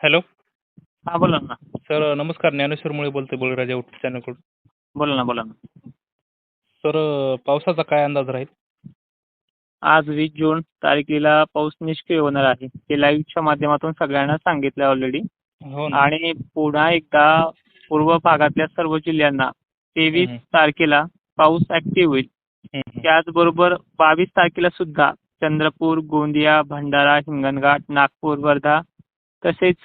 Hello. हां बोला ना. सर नमस्कार ज्ञानेश्वर मुळे बोलतोय बळीराजा यूट्यूब चॅनलकडून बोला ना बोला ना. सर पावसाचा काय अंदाज राहील? आज वीस जून तारखेला पाऊस निष्क्रिय होणार आहे. ते लाईव्हच्या माध्यमातून सगळ्यांना सांगितलं ऑलरेडी हो ना. आणि पुन्हा एकदा पूर्व भागातल्या सर्व जिल्ह्यांना तेवीस. तारखेला पाऊस ऍक्टिव्ह होईल. त्याचबरोबर बावीस तारखेला सुद्धा चंद्रपूर गोंदिया भंडारा हिंगणघाट नागपूर वर्धा तसेच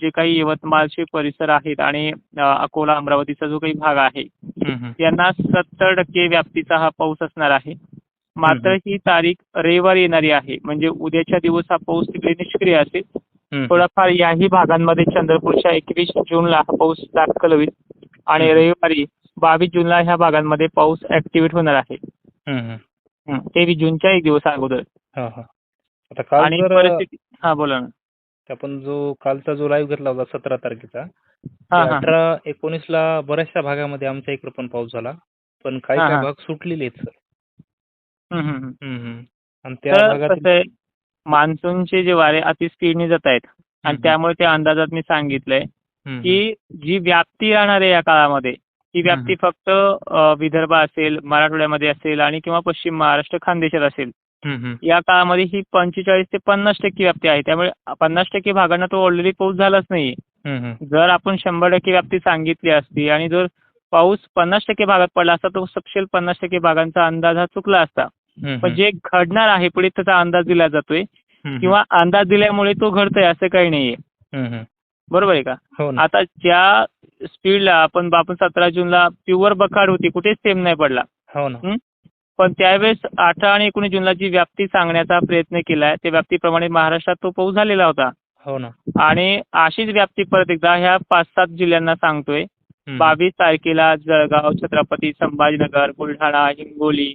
जे काही यवतमाळचे परिसर आहेत आणि अकोला अमरावतीचा जो काही भाग आहे. यांना सत्तर टक्के व्याप्तीचा हा पाऊस असणार आहे मात्र ही तारीख रविवारी येणारी आहे म्हणजे उद्याच्या दिवस हा पाऊस तिकडे निष्क्रिय असेल. थोडाफार याही भागांमध्ये चंद्रपूरच्या एकवीस जूनला हा पाऊस दाखल होईल आणि. रविवारी बावीस जूनला ह्या भागांमध्ये पाऊस ऍक्टिव्हेट होणार आहे. तेवीस जूनच्या एक दिवस अगोदर हा हा आणि परिस्थिती हा बोला ना आपण जो कालचा जो लाईव्ह घेतला होता सतरा तारखेचा अठरा एकोणीसला बऱ्याचशा भागामध्ये आमच्या इकडे पण पाऊस झाला पण काही काही. भाग सुटलेले आहेत सर मान्सूनचे जे वारे अति स्पीडने जात आहेत आणि. त्यामुळे त्या अंदाजात मी सांगितलंय की जी व्याप्ती राहणार आहे या काळामध्ये ती व्याप्ती फक्त विदर्भ असेल मराठवाड्यामध्ये असेल आणि किंवा पश्चिम महाराष्ट्र खानदेशात असेल. या काळामध्ये ही पंचेचाळीस ते पन्नास टक्के व्याप्ती आहे. त्यामुळे पन्नास टक्के भागांना तो ऑलरेडी पाऊस झालाच नाही. जर आपण शंभर टक्के व्याप्ती सांगितली असती आणि जर पाऊस पन्नास टक्के भागात पडला असता तो सपशेल पन्नास टक्के भागांचा अंदाज हा चुकला असता. पण जे घडणार आहे पुढे त्याचा अंदाज दिला जातोय. किंवा अंदाज दिल्यामुळे तो घडतोय असं काही नाहीये. बरोबर आहे का? हो आता ज्या स्पीडला आपण आपण सतरा जूनला प्युअर बकाड होती कुठेच थेंब नाही पडला. हं? पण त्यावेळेस अठरा आणि एकोणीस जूनला जी व्याप्ती सांगण्याचा प्रयत्न केलाय त्या व्याप्तीप्रमाणे महाराष्ट्रात तो पाऊस झालेला होता हो ना आणि अशीच व्याप्ती परत एकदा ह्या पाच सात जिल्ह्यांना सांगतोय. बावीस तारखेला जळगाव छत्रपती संभाजीनगर बुलढाणा हिंगोली.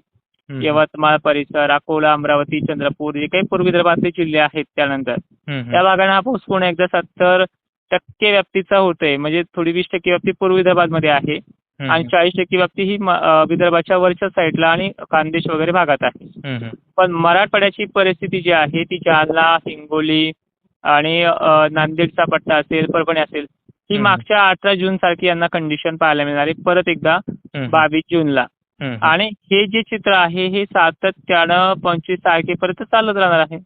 यवतमाळ परिसर अकोला अमरावती चंद्रपूर जे काही पूर्व विदर्भातले जिल्हे आहेत त्यानंतर त्या भागांना हा पाऊस पुन्हा एकदा सत्तर टक्के व्याप्तीचा होतोय म्हणजे थोडी वीस टक्के व्याप्ती पूर्व विदर्भामध्ये आहे हम्म. आणि चाळीस टक्के व्याप्ती ही विदर्भाच्या वरच्या साईडला आणि खानदेश वगैरे भागात आहे. पण मराठवाड्याची परिस्थिती जी आहे ती जालना हिंगोली आणि नांदेडचा पट्टा असेल परभणी असेल ही. मागच्या अठरा जून सारखी यांना कंडिशन पाहायला मिळणार आहे परत एकदा. बावीस जूनला. आणि हे जे चित्र आहे हे सातत्यानं पंचवीस तारखेपर्यंत चालत राहणार आहे.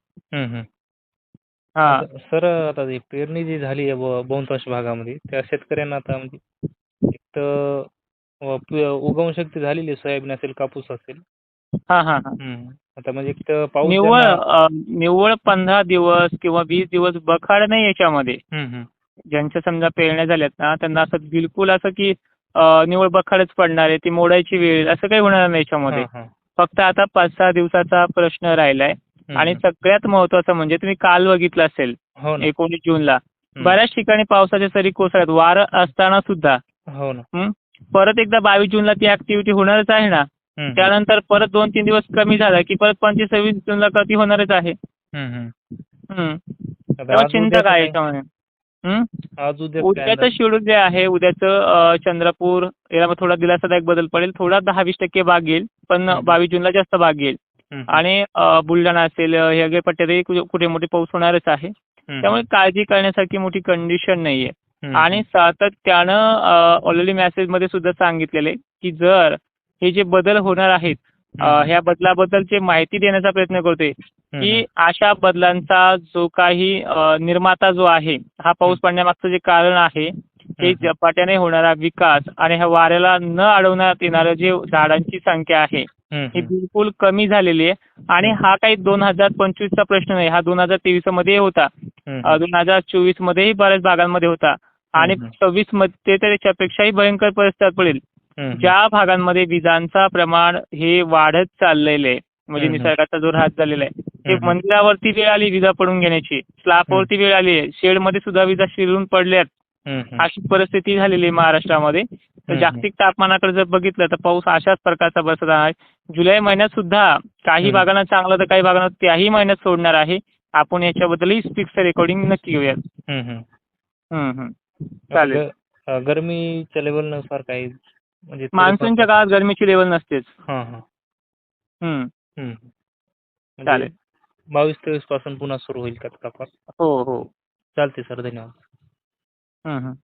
हा सर आता पेरणी जी झाली आहे बहुतांश भागामध्ये त्या शेतकऱ्यांना आता म्हणजे एक तर उगवण शक्ती झालेली आहे. सोयाबीन असेल कापूस असेल. हा हा हा. आता म्हणजे पाऊस निव्वळ निव्वळ पंधरा दिवस किंवा वीस दिवस बखाड नाही याच्यामध्ये. ज्यांच्या समजा पेरण्या झाल्यात ना त्यांना असं बिलकुल असं की निव्वळ बखाडच पडणार आहे. ती मोडायची वेळ असं काही होणार नाही याच्यामध्ये. फक्त आता पाच सहा दिवसाचा प्रश्न राहिलाय. आणि. सगळ्यात महत्वाचं म्हणजे तुम्ही काल बघितलं असेल हो एकोणीस जूनला. बऱ्याच ठिकाणी पावसाच्या सरी कोसळत. वारं असताना सुद्धा. हं? परत एकदा बावीस जूनला ती ऍक्टिव्हिटी होणारच आहे ना. त्यानंतर परत दोन तीन दिवस कमी झाला की परत पंचवीस सव्वीस जूनला कधी होणारच आहे. हं. चिंता उद्याचं काय? याच्यामध्ये? उद्याचं शेड्यूल जे आहे उद्याचं चंद्रपूर याला थोडा दिलासादायक बदल पडेल. थोडा दहा वीस टक्के भाग येईल पण. बावीस जूनला जास्त भाग येईल. आणि बुलढाणा असेल हे पट्ट्यातही कुठे कुठे मोठे पाऊस होणारच आहे. त्यामुळे काळजी करण्यासारखी मोठी कंडिशन नाहीये. आणि सातत्यानं ऑलरेडी मेसेजमध्ये सुद्धा सांगितलेलं आहे की जर हे जे बदल होणार आहेत ह्या बदलाबद्दलची माहिती देण्याचा प्रयत्न करतोय की अशा बदलांचा जो काही निर्माता जो आहे हा पाऊस पडण्यामागचं जे कारण आहे ते. झपाट्याने होणारा विकास आणि ह्या वाऱ्याला न अडवण्यात येणारं जे झाडांची संख्या आहे ही बिलकुल कमी झालेली आहे. आणि हा काही दोन हजार पंचवीसचा प्रश्न नाही हा दोन हजार तेवीसमध्ये होता. दोन हजार चोवीस मध्येही बऱ्याच भागांमध्ये होता. आणि. सव्वीसमध्ये तर याच्यापेक्षाही भयंकर परिस्थिती पडेल. ज्या भागांमध्ये विजांचा प्रमाण हे वाढत चाललेलं आहे म्हणजे. निसर्गाचा जो ऱ्हास झालेला आहे ते. मंदिरावरती वेळ आली विजा पडून घेण्याची. स्लॅबवरती वेळ आली आहे. शेडमध्ये सुद्धा विजा शिरून पडल्यात. अशी परिस्थिती झालेली आहे महाराष्ट्रामध्ये. तर. जागतिक तापमानाकडे जर बघितलं तर पाऊस अशाच प्रकारचा बसत आहे. जुलै महिन्यात सुद्धा काही. भागांना चांगलं तर काही भागांना त्याही महिन्यात सोडणार आहे. आपण याच्याबद्दलही स्पीक्स रेकॉर्डिंग नक्की घेऊयात. चालेल. गरमीच्या लेवलनुसार काही म्हणजे मान्सूनच्या काळात गरमीची लेवल नसतेच. हम्म, हम्म. म्हणजे चालेल. बावीस तेवीसपासून पुन्हा सुरू होईल का हो हो. चालते सर. धन्यवाद. हं, हं.